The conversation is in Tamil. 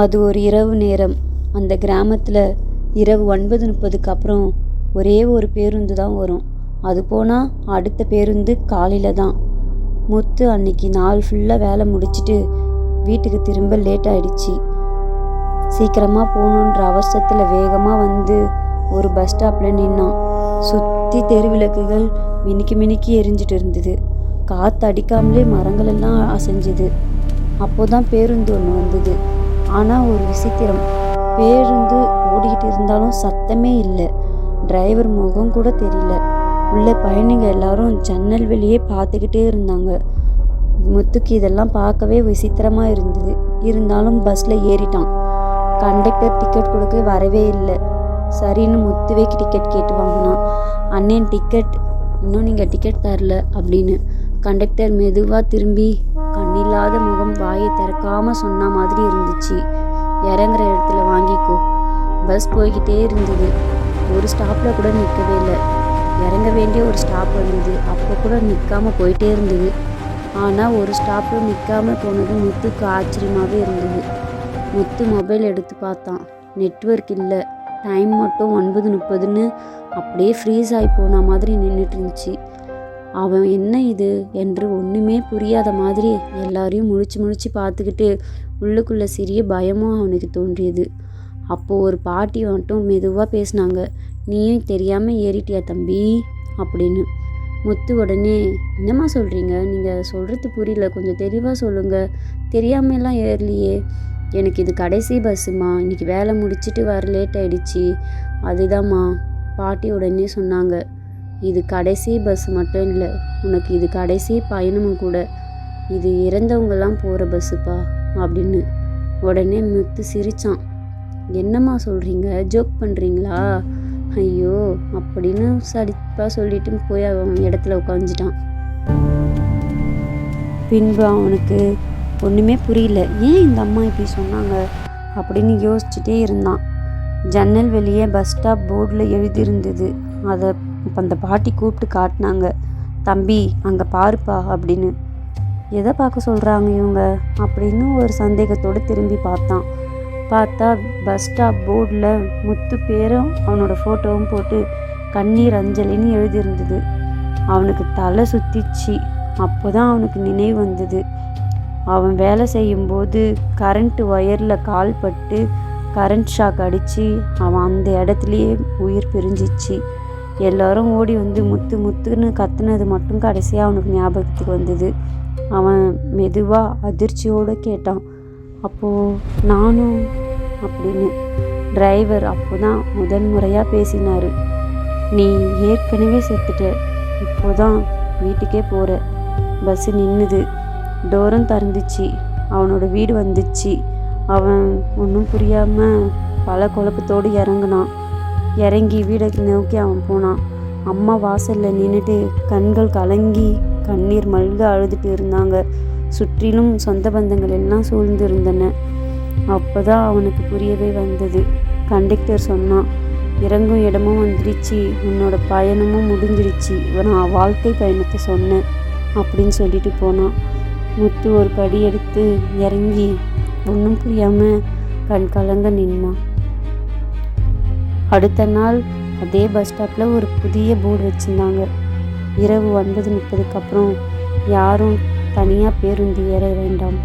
அது ஒரு இரவு நேரம். அந்த கிராமத்தில் இரவு ஒன்பது முப்பதுக்கு அப்புறம் ஒரே ஒரு பேருந்து தான் வரும். அது போனால் அடுத்த பேருந்து காலையில் தான். முத்து அன்னைக்கு நாள் ஃபுல்லாக வேலை முடிச்சுட்டு வீட்டுக்கு திரும்ப லேட் ஆகிடுச்சி சீக்கிரமாக போகணுன்ற அவசரத்தில் வேகமாக வந்து ஒரு பஸ் ஸ்டாப்பில் நின்னான். சுற்றி தெருவிளக்குகள் மினுக்கி மினுக்கி எரிஞ்சிட்டு இருந்தது. காற்று அடிக்காமலே மரங்களெல்லாம் அசைஞ்சுது. அப்போதான் பேருந்து ஒன்று வந்தது. ஆனால் ஒரு விசித்திரம். பேருந்து ஓடிக்கிட்டு இருந்தாலும் சத்தமே இல்லை. டிரைவர் முகம் கூட தெரியல. உள்ள பயணிங்க எல்லாரும் ஜன்னல் வெளியே பார்த்துக்கிட்டே இருந்தாங்க. முத்துக்கு இதெல்லாம் பார்க்கவே விசித்திரமாக இருந்தது. இருந்தாலும் பஸ்ஸில் ஏறிட்டான். கண்டக்டர் டிக்கெட் கொடுக்க வரவே இல்லை. சரின்னு முத்துவே டிக்கெட் கேட்டு வாங்கினான். அண்ணன் டிக்கெட்? இன்னும் நீங்கள் டிக்கெட் தரல அப்படின்னு கண்டக்டர் மெதுவாக திரும்பி கண்ணில்லாத முகம் வாயை திறக்காம சொன்ன மாதிரி இருந்துச்சு. இறங்குற இடத்துல வாங்கிக்கோ. பஸ் போய்கிட்டே இருந்தது. ஒரு ஸ்டாப்பில் கூட நிற்கவே இல்லை. இறங்க வேண்டிய ஒரு ஸ்டாப் இருந்தது அப்போ கூட நிற்காம போயிட்டே இருந்தது. ஆனால் ஒரு ஸ்டாப்பில் நிற்காம போனது முத்துக்கு ஆச்சரியமாகவே இருந்தது. முத்து மொபைல் எடுத்து பார்த்தான். நெட்வொர்க் இல்லை. டைம் மட்டும் ஒன்பது முப்பதுன்னு அப்படியே ஃப்ரீஸ் ஆகி போன மாதிரி நின்றுட்டு இருந்துச்சு. அவன் என்ன இது என்று ஒன்றுமே புரியாத மாதிரி எல்லாரையும் முழிச்சு முழிச்சு பார்த்துக்கிட்டு உள்ளுக்குள்ளே சிறிய பயமும் அவனுக்கு தோன்றியது. அப்போது ஒரு பாட்டி மட்டும் மெதுவாக பேசினாங்க. நீயும் தெரியாமல் ஏறிட்டியா தம்பி? அப்படின்னு. முத்து உடனே என்னம்மா சொல்கிறீங்க நீங்கள் சொல்கிறது புரியல. கொஞ்சம் தெளிவாக சொல்லுங்கள் தெரியாமலாம் ஏறலையே. எனக்கு இது கடைசி பஸ்ஸுமா இன்றைக்கி வேலை முடிச்சிட்டு வர லேட் ஆகிடுச்சி அதுதாம்மா. பாட்டி உடனே சொன்னாங்க. இது கடைசி பஸ் மட்டும் இல்லை. உனக்கு இது கடைசி பயணமும் கூட. இது இறந்தவங்கெல்லாம் போகிற பஸ்ஸுப்பா அப்படின்னு உடனே முத்து சிரிச்சான். என்னம்மா சொல்கிறீங்க ஜோக் பண்ணுறீங்களா ஐயோ அப்படின்னு சரிப்பாக சொல்லிட்டு போய் அவன் இடத்துல உட்காந்துட்டான் பின்பு அவனுக்கு ஒன்றுமே புரியல. ஏன் இந்த அம்மா இப்படி சொன்னாங்க? அப்படின்னு யோசிச்சுட்டே இருந்தான். ஜன்னல் வெளியே பஸ் ஸ்டாப் போர்டில் எழுதியிருந்தது. அதை இப்போ அந்த பாட்டி கூப்பிட்டு காட்டினாங்க தம்பி அங்கே பாருப்பா அப்படின்னு. எதை பார்க்க சொல்கிறாங்க இவங்க? அப்படின்னு ஒரு சந்தேகத்தோடு திரும்பி பார்த்தான். பார்த்தா பஸ் ஸ்டாப் போர்டில் முத்து பேரும் அவனோட ஃபோட்டோவும் போட்டு கண்ணீர் அஞ்சலின்னு எழுதியிருந்தது. அவனுக்கு தலை சுத்திச்சு அப்போ தான் அவனுக்கு நினைவு வந்தது. அவன் வேலை செய்யும்போது கரண்ட்டு ஒயரில் கால் பட்டு கரண்ட் ஷாக் அடித்து அவன் அந்த இடத்துலையே உயிர் பிரிஞ்சிச்சு. எல்லாரும் ஓடி வந்து முத்து முத்துன்னு கத்துனது மட்டும் கடைசியாக அவனுக்கு ஞாபகத்துக்கு வந்தது. அவன் மெதுவாக அதிர்ச்சியோடு கேட்டான். அப்போது நானும் அப்படின்னு. டிரைவர் அப்போ தான் முதல் முறையாக பேசினார். நீ ஏற்கனவே செத்துட்ட. இப்போதான் வீட்டுக்கே போகிற பஸ்ஸு நின்றுது டோரும் திறந்துச்சு. அவனோட வீடு வந்துச்சு. அவன் ஒன்றும் புரியாமல் பல குழப்பத்தோடு இறங்குனான். இறங்கி வீடை நோக்கி அவன் போனான். அம்மா வாசலில் நின்றுட்டு கண்கள் கலங்கி கண்ணீர் மல்க அழுதுட்டு இருந்தாங்க. சுற்றிலும் சொந்த பந்தங்கள் எல்லாம் சூழ்ந்து இருந்தன அப்போ தான் அவனுக்கு புரியவே வந்தது. கண்டக்டர் சொன்னான் இறங்கும் இடமும் வந்துடுச்சு உன்னோட பயணமும் முடிஞ்சிடுச்சு நான் வாழ்க்கை பயணத்தை சொன்னேன் அப்படின்னு சொல்லிட்டு போனான். முத்து ஒரு படி எடுத்து இறங்கி ஒன்றும் புரியாமல் கண் கலங்க நின்னான். அடுத்த நாள் அதே பஸ் ஸ்டாப்பில் ஒரு புதிய போர்டு வச்சுருந்தாங்க. இரவு ஒன்பது முப்பதுக்கு அப்புறம் யாரும் தனியாக பேருந்து ஏற வேண்டாம்.